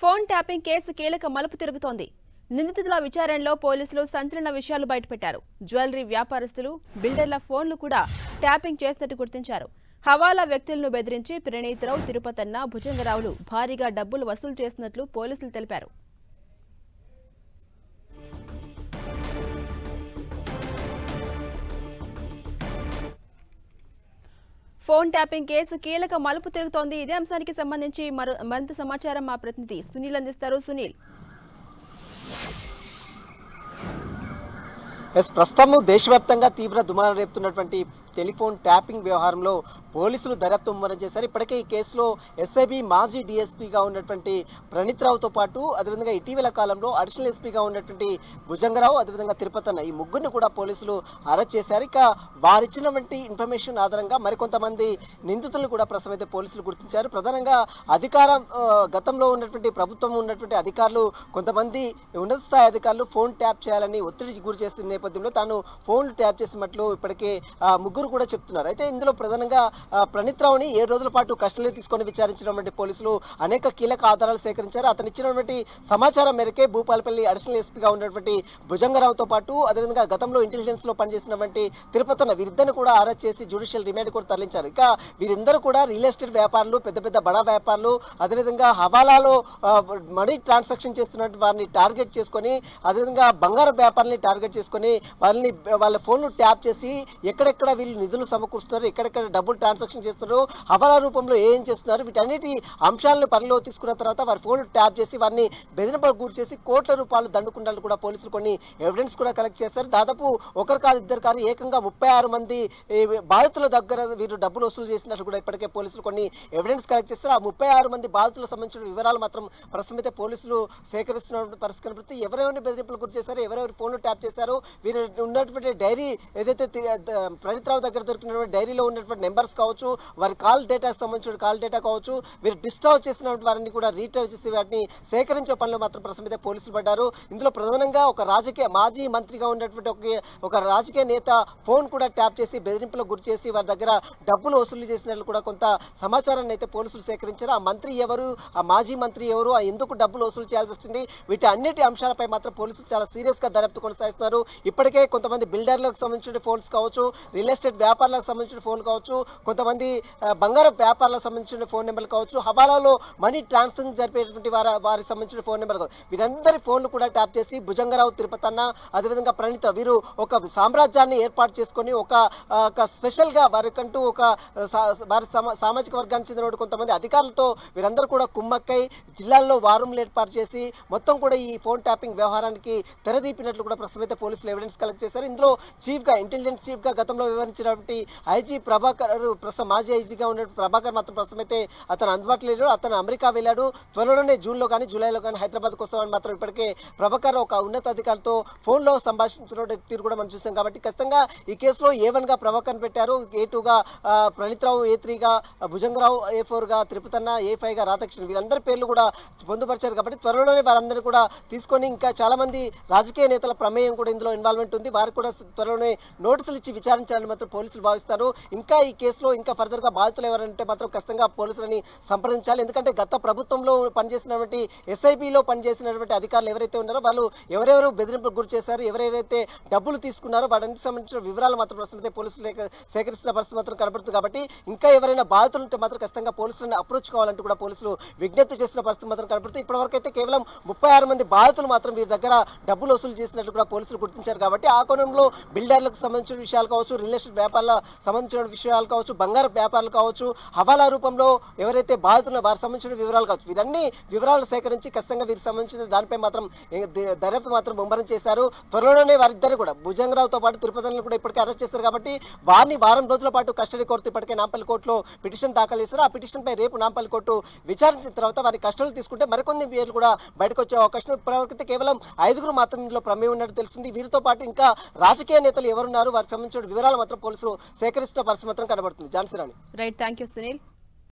Phone tapping case కీలక మలుపు తిరుగుతోంది. నిందితుల విచారణలో పోలీసులు సంచలన విషయాలు బయటపెట్టారు. జ్యువెలరీ వ్యాపారస్తులు బిల్డర్ల ఫోన్లు కూడా ట్యాపింగ్ చేసినట్టు గుర్తించారు. హవాలా వ్యక్తులను బెదిరించి ప్రణీతరావు తిరుపతన్న భుజంగరావులు భారీగా డబ్బులు వసూలు చేసినట్లు పోలీసులు తెలిపారు. ఫోన్ ట్యాపింగ్ కేసు కీలక మలుపు తిరుగుతోంది. ఇదే అంశానికి సంబంధించి మరో మరింత సమాచారం మా ప్రతినిధి సునీల్ అందిస్తారు. సునీల్. ఎస్ ప్రస్తుతం దేశవ్యాప్తంగా తీవ్ర దుమారం రేపుతున్నటువంటి టెలిఫోన్ ట్యాపింగ్ వ్యవహారంలో పోలీసులు దర్యాప్తు ముమ్మరం చేశారు. ఇప్పటికే ఈ కేసులో ఎస్ఐబి మాజీ డీఎస్పీగా ఉన్నటువంటి ప్రణీత్ రావుతో పాటు అదేవిధంగా ఇటీవల కాలంలో అడిషనల్ ఎస్పీగా ఉన్నటువంటి భుజంగరావు అదేవిధంగా తిరుపతన్న ఈ ముగ్గురిని కూడా పోలీసులు అరెస్ట్ చేశారు. ఇక వారిచ్చినటువంటి ఇన్ఫర్మేషన్ ఆధారంగా మరికొంతమంది నిందితులను కూడా ప్రస్తుతం అయితే పోలీసులు గుర్తించారు. ప్రధానంగా అధికారం గతంలో ఉన్నటువంటి ప్రభుత్వం ఉన్నటువంటి అధికారులు కొంతమంది ఉన్నత స్థాయి అధికారులు ఫోన్ ట్యాప్ చేయాలని ఒత్తిడి గురి చేస్తున్న నేపథ్యంలో తాను ఫోన్లు ట్యాప్ చేసినట్లు ఇప్పటికే ముగ్గురు కూడా చెప్తున్నారు. అయితే ఇందులో ప్రధానంగా ఆ, ప్రణీత్ రావుని ఏడు రోజుల పాటు కస్టడీలో తీసుకొని విచారించినటువంటి పోలీసులు అనేక కీలక ఆధారాలు సేకరించారు. అతను ఇచ్చినటువంటి సమాచారం మేరకే భూపాలపల్లి అడిషనల్ ఎస్పీగా ఉన్నటువంటి భుజంగరావుతో పాటు అదేవిధంగా గతంలో ఇంటెలిజెన్స్లో పనిచేసినటువంటి తిరుపతన వీరిద్దరిని కూడా అరెస్ట్ చేసి జ్యుడిషియల్ రిమాండ్ కూడా తరలించారు. ఇక వీరిందరూ కూడా రియల్ ఎస్టేట్ వ్యాపారులు పెద్ద పెద్ద బడా వ్యాపారులు అదేవిధంగా హవాలాలో మనీ ట్రాన్సాక్షన్ చేస్తున్నటువంటి వారిని టార్గెట్ చేసుకొని అదేవిధంగా బంగారు వ్యాపారాన్ని టార్గెట్ చేసుకొని వాళ్ళని వాళ్ళ ఫోన్లు ట్యాప్ చేసి ఎక్కడెక్కడ వీళ్ళు నిధులు సమకూరుస్తున్నారు ఎక్కడెక్కడ డబ్బులు ట్రాన్సాక్షన్ చేస్తున్నారు హవాలా రూపంలో ఏం చేస్తున్నారు వీటన్నిటి అంశాలను పరిలో తీసుకున్న తర్వాత వారి ఫోన్లు ట్యాప్ చేసి వారిని బెదిరింపులకు గురి చేసి కోట్ల రూపాయలు దండుకుండాలు కూడా పోలీసులు కొన్ని ఎవిడెన్స్ కూడా కలెక్ట్ చేశారు. దాదాపు ఒకరు కాదు ఇద్దరు కాదు ఏకంగా ముప్పై ఆరు మంది బాధితుల దగ్గర వీరు డబ్బులు వసూలు చేసినట్లు కూడా ఇప్పటికే పోలీసులు కొన్ని ఎవిడెన్స్ కలెక్ట్ చేస్తారు. ఆ ముప్పై ఆరు మంది బాధితులకు సంబంధించిన వివరాలు మాత్రం ప్రస్తుతం అయితే పోలీసులు సేకరిస్తున్న పరిస్థితి కనబడుతుంది ఎవరెవరిని బెదిరింపులు గురి చేశారు ఎవరెవరి ఫోన్లు ట్యాప్ చేశారు వీరు ఉన్నటువంటి డైరీ ఏదైతే తి- దగ్గర దొరికినటువంటి డైరీలో ఉన్నటువంటి నెంబర్స్ కావచ్చు వారి కాల్ డేటాకి సంబంధించిన కాల్ డేటా కావచ్చు వీరు డిస్టర్బ్ చేసినటువంటి వారిని కూడా రీటైవ్ చేసి వాటిని సేకరించే పనిలో మాత్రం ప్రస్తుతం అయితే పోలీసులు పడ్డారు. ఇందులో ప్రధానంగా ఒక రాజకీయ మాజీ మంత్రిగా ఉన్నటువంటి ఒక ఒక రాజకీయ నేత ఫోన్ కూడా ట్యాప్ చేసి బెదిరింపులకు గురి చేసి వారి దగ్గర డబ్బులు వసూలు చేసినట్లు కూడా కొంత సమాచారాన్ని అయితే పోలీసులు సేకరించారు. ఆ మంత్రి ఎవరు? ఆ మాజీ మంత్రి ఎవరు? ఆ ఎందుకు డబ్బులు వసూలు చేయాల్సి వస్తుంది వీటి అన్నిటి అంశాలపై మాత్రం పోలీసులు చాలా సీరియస్గా దర్యాప్తు కొనసాగిస్తున్నారు. ఇప్పటికే కొంతమంది బిల్డర్లకు సంబంధించిన ఫోన్స్ కావచ్చు రియల్ ఎస్టేట్ వ్యాపారాలకు సంబంధించిన ఫోన్ కావచ్చు కొంతమంది బంగారం వ్యాపారాలకు సంబంధించిన ఫోన్ నెంబర్లు కావచ్చు హవాలాలో మనీ ట్రాన్స్ఫర్ జరిపేటువంటి వారి వారికి సంబంధించిన ఫోన్ నెంబర్ కావచ్చు. వీరందరి ఫోన్లు కూడా ట్యాప్ చేసి భుజంగరావు తిరుపతన్న అదేవిధంగా ప్రణీత వీరు ఒక సామ్రాజ్యాన్ని ఏర్పాటు చేసుకొని ఒక స్పెషల్గా వారికంటూ ఒక సా- వారి సామాజిక వర్గానికి చెందిన కొంతమంది అధికారులతో వీరందరూ కూడా కుమ్మక్కై జిల్లాల్లో వారూమ్లు ఏర్పాటు చేసి మొత్తం కూడా ఈ ఫోన్ ట్యాపింగ్ వ్యవహారానికి తెరదీపినట్లు కూడా ప్రస్తుతం అయితే పోలీసులు ఎవిడెన్స్ కలెక్ట్ చేశారు. ఇందులో చీఫ్గా ఇంటెలిజెన్స్ చీఫ్గా గతంలో వివరించినటువంటి ఐజీ ప్రభాకర్ uh, ప్రస్తుతం మాజీ ఐజీగా ఉన్న ప్రభాకర్ మాత్రం ప్రస్తుతం అయితే అతను అందుబాటులో లేడు. అతను అమెరికా వెళ్ళాడు. త్వరలోనే జూన్లో కానీ జూలైలో కానీ హైదరాబాద్కి వస్తామని మాత్రం ఇప్పటికే ప్రభాకర్ ఒక ఉన్నత అధికారులతో ఫోన్లో సంభాషించిన తీరు కూడా మనం చూసాం కాబట్టి ఖచ్చితంగా ఈ కేసులో ఏ వన్గా ప్రభాకర్ని పెట్టారు. ఏ టూగా ప్రణీత్రావు ఏ త్రీగా భుజంగరావు ఏ ఫోర్గా తిరుపతన్న ఏ ఫైవ్గా రాధాకృష్ణ వీళ్ళందరి పేర్లు కూడా పొందుపరిచారు. కాబట్టి త్వరలోనే వారందరినీ కూడా తీసుకొని ఇంకా చాలామంది రాజకీయ నేతల ప్రమేయం కూడా ఇందులో ఇన్వాల్వ్మెంట్ ఉంది. వారికి కూడా త్వరలోనే నోటీసులు ఇచ్చి విచారించాలని మాత్రం పోలీసులు భావిస్తారు. ఇంకా ఈ కేసులో ఇంకా ఫర్దర్గా బాధితులు ఎవరంటే మాత్రం ఖచ్చితంగా పోలీసులని సంప్రదించాలి. ఎందుకంటే గత ప్రభుత్వంలో పనిచేసినటువంటి ఎస్ఐబిలో పనిచేసినటువంటి అధికారులు ఎవరైతే ఉన్నారో వాళ్ళు ఎవరెవరు బెదిరింపులకు గురి చేశారు ఎవరెవరైతే డబ్బులు తీసుకున్నారో వాటికి సంబంధించిన వివరాలు మాత్రం ప్రస్తుతం పోలీసులు సేకరిస్తున్న పరిస్థితి మాత్రం కనబడుతుంది కాబట్టి ఇంకా ఎవరైనా బాధితులు ఉంటే మాత్రం ఖచ్చితంగా పోలీసులను అప్రోచ్ కావాలంటూ కూడా పోలీసులు విజ్ఞప్తి చేస్తున్న పరిస్థితి మాత్రం కనబడుతుంది. ఇప్పటివరకు అయితే కేవలం ముప్పై ఆరు మంది బాధితులు మాత్రం వీరి దగ్గర డబ్బులు వసూలు చేసినట్లు కూడా పోలీసులు గుర్తించారు. కాబట్టి ఆ కోణంలో బిల్డర్లకు సంబంధించిన విషయాలు కావచ్చు రియల్ ఎస్టేట్ వ్యాపారాల సంబంధించిన విషయాలు కావచ్చు బంగారు వ్యాపారాలు కావచ్చు హవాలా రూపంలో ఎవరైతే బాధితుల్లో వారికి సంబంధించిన వివరాలు కావచ్చు వీరన్ని వివరాలు సేకరించి ఖచ్చితంగా వీరికి సంబంధించిన దానిపై మాత్రం దర్యాప్తు మాత్రం ముమ్మరం చేశారు. త్వరలోనే వారిద్దరు కూడా భుజంగరావుతో పాటు తిరుపతిని కూడా ఇప్పటికే అరెస్ట్ చేశారు కాబట్టి వారిని వారం రోజుల పాటు కస్టడీ కోర్టు ఇప్పటికే నాంపల్లి కోర్టులో పిటిషన్ దాఖలు చేశారు. ఆ పిటిషన్ పై రేపు నాంపల్లి కోర్టు విచారించిన తర్వాత వారి కస్టడీలు తీసుకుంటే మరికొన్ని పేర్లు కూడా బయటకు వచ్చే అవకాశం ఉంది. ఇప్పటివరకు కేవలం ఐదుగురు మాత్రం ఇందులో ప్రమేయం ఉన్నట్టు తెలుస్తుంది. వీరితో పాటు ఇంకా రాజకీయ నేతలు ఎవరున్నారు? వారికి సంబంధించిన వివరాలు మాత్రం పోలీసులు సేకరిస్తున్న పరిస్థితి మాత్రం కనబడుతుంది. Jhansi Rani. Right thank you Sunil